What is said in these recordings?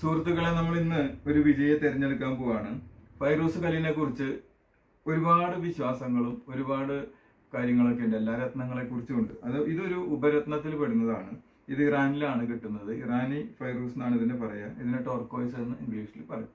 സുഹൃത്തുക്കളെ നമ്മൾ ഇന്ന് ഒരു വിജയെ തിരഞ്ഞെടുക്കാൻ പോവാണ്. ഫൈറൂസ് കലീനെ കുറിച്ച് ഒരുപാട് വിശ്വാസങ്ങളും ഒരുപാട് കാര്യങ്ങളൊക്കെ ഉണ്ട്. എല്ലാ രത്നങ്ങളെ കുറിച്ചും ഉണ്ട്. അത് ഇതൊരു ഉപരത്നത്തിൽ പെടുന്നതാണ്. ഇത് ഇറാനിലാണ് കിട്ടുന്നത്. ഇറാനി ഫൈറൂസ് എന്നാണ് ഇതിനെ പറയുക. ഇതിനെ ടോർക്കോയ്സ് എന്ന് ഇംഗ്ലീഷിൽ പറയും.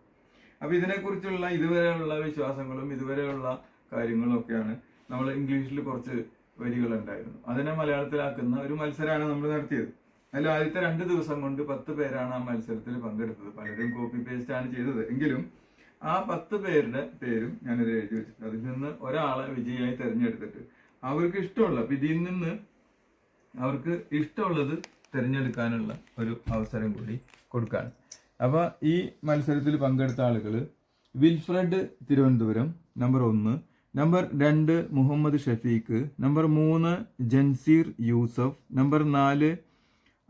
അപ്പൊ ഇതിനെക്കുറിച്ചുള്ള ഇതുവരെയുള്ള വിശ്വാസങ്ങളും ഇതുവരെയുള്ള കാര്യങ്ങളും ഒക്കെയാണ് നമ്മൾ ഇംഗ്ലീഷിൽ കുറച്ച് വരികളുണ്ടായിരുന്നു അതിനെ മലയാളത്തിലാക്കുന്ന ഒരു മത്സരമാണ് നമ്മൾ നടത്തിയത്. അതിൽ ആദ്യത്തെ രണ്ട് ദിവസം കൊണ്ട് പത്ത് പേരാണ് ആ മത്സരത്തിൽ പങ്കെടുത്തത്. പലരും കോപ്പി പേസ്റ്റ് ആണ് ചെയ്തത്. എങ്കിലും ആ പത്ത് പേരുടെ പേരും ഞാനിത് എഴുതി വെച്ചിട്ടുണ്ട്. അതിൽ നിന്ന് ഒരാളെ വിജയിയായി തിരഞ്ഞെടുത്തിട്ട്. അവർക്ക് ഇഷ്ടമുള്ള ഇതിൽ നിന്ന് അവർക്ക് ഇഷ്ടമുള്ളത് തിരഞ്ഞെടുക്കാനുള്ള ഒരു അവസരം കൂടി കൊടുക്കാൻ അപ്പൊ ഈ മത്സരത്തിൽ പങ്കെടുത്ത ആളുകൾ വിൽഫ്രഡ് തിരുവനന്തപുരം നമ്പർ ഒന്ന്. നമ്പർ രണ്ട് മുഹമ്മദ് ഷഫീഖ്. നമ്പർ മൂന്ന് ജൻസീർ യൂസഫ്. നമ്പർ നാല്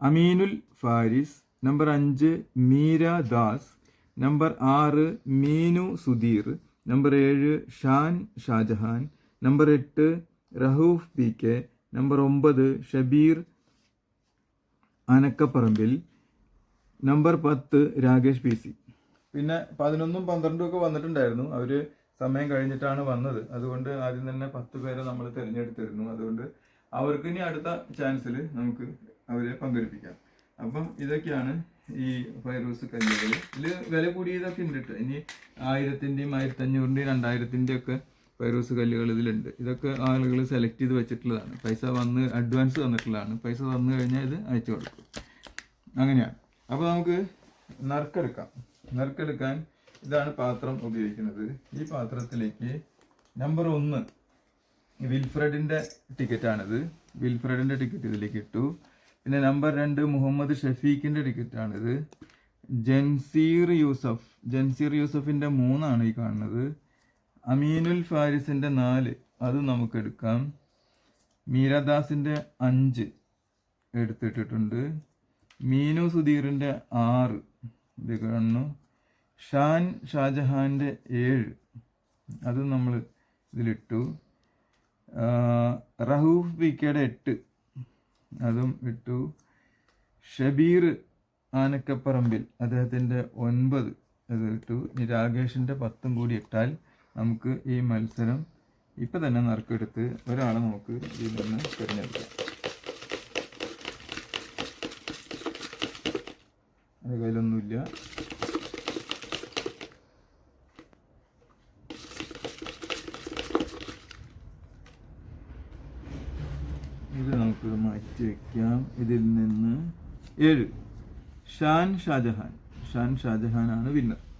അമീനുൽ ഫാരിസ് നമ്പർ അഞ്ച് മീര ദാസ് നമ്പർ ആറ് മീനു സുധീർ നമ്പർ ഏഴ് ഷാൻ ഷാജഹാൻ നമ്പർ എട്ട് റഹൂഫ് പി കെ നമ്പർ ഒമ്പത് ഷബീർ അനക്കപ്പറമ്പിൽ നമ്പർ പത്ത് രാകേഷ് പി സി. പിന്നെ പതിനൊന്നും പന്ത്രണ്ടും ഒക്കെ വന്നിട്ടുണ്ടായിരുന്നു. അവർ സമയം കഴിഞ്ഞിട്ടാണ് വന്നത്. അതുകൊണ്ട് ആദ്യം തന്നെ പത്ത് പേരെ നമ്മൾ തിരഞ്ഞെടുത്തിരുന്നു. അതുകൊണ്ട് അവർക്ക് ഇനി അടുത്ത ചാൻസിൽ നമുക്ക് അവരെ പങ്കെടുപ്പിക്കാം. അപ്പം ഇതൊക്കെയാണ് ഈ ഫൈറൂസ് കല്ലുകൾ ഇതിൽ വില കൂടിയതൊക്കെ ഉണ്ട് കേട്ടോ ഇനി ആയിരത്തിന്റെയും ആയിരത്തി അഞ്ഞൂറിന്റെയും രണ്ടായിരത്തിന്റെ ഒക്കെ ഫൈറൂസ് കല്ലുകൾ ഇതിലുണ്ട്. ഇതൊക്കെ ആളുകൾ സെലക്ട് ചെയ്ത് വെച്ചിട്ടുള്ളതാണ്. പൈസ വന്ന് അഡ്വാൻസ് തന്നിട്ടുള്ളതാണ് പൈസ തന്നു കഴിഞ്ഞാൽ ഇത് അയച്ചു കൊടുക്കും. അങ്ങനെയാണ്. അപ്പോൾ നമുക്ക് നറുക്കെടുക്കാം. നറുക്കെടുക്കാൻ ഇതാണ് പാത്രം ഉപയോഗിക്കുന്നത്. ഈ പാത്രത്തിലേക്ക് നമ്പർ ഒന്ന് വിൽഫ്രഡിന്റെ ടിക്കറ്റാണിത് വിൽഫ്രഡിന്റെ ടിക്കറ്റ് ഇതിലേക്ക് ഇട്ടു. പിന്നെ നമ്പർ രണ്ട് മുഹമ്മദ് ഷഫീഖിന്റെ ടിക്കറ്റാണിത് ജൻസീർ യൂസഫ് ജൻസീർ യൂസഫിന്റെ മൂന്നാണ് ഈ കാണുന്നത്. അമീനുൽ ഫാരിസിന്റെ നാല് അത് നമുക്ക് എടുക്കാം. മീരാദാസിന്റെ അഞ്ച് എടുത്തിട്ടിട്ടുണ്ട്. മീനു സുധീറിന്റെ ആറ് ഇത് കാണുന്നു. ഷാൻ ഷാജഹാന്റെ ഏഴ് അത് നമ്മൾ ഇതിലിട്ടു. റഹൂഫ് പി കെയുടെ എട്ട് അതും ഇട്ടു ഷബീർ ആനക്കപ്പറമ്പിൽ അദ്ദേഹത്തിന്റെ ഒൻപത് അത് ഇട്ടു ഇനി രാകേഷിന്റെ പത്തും കൂടി ഇട്ടാൽ നമുക്ക് ഈ മത്സരം ഇപ്പം തന്നെ നറുക്കെടുത്ത് ഒരാളെ നമുക്ക് ഇതിൽ നിന്ന് തിരഞ്ഞെടുക്കാം. എന്റെ കയ്യിലൊന്നുമില്ല. ഇത് നമുക്ക് മാറ്റി വെക്കാം. ഇതിൽ നിന്ന് ഏഴ്. ഷാൻ ഷാജഹാൻ. ഷാൻ ഷാജഹാനാണ് വിന്നർ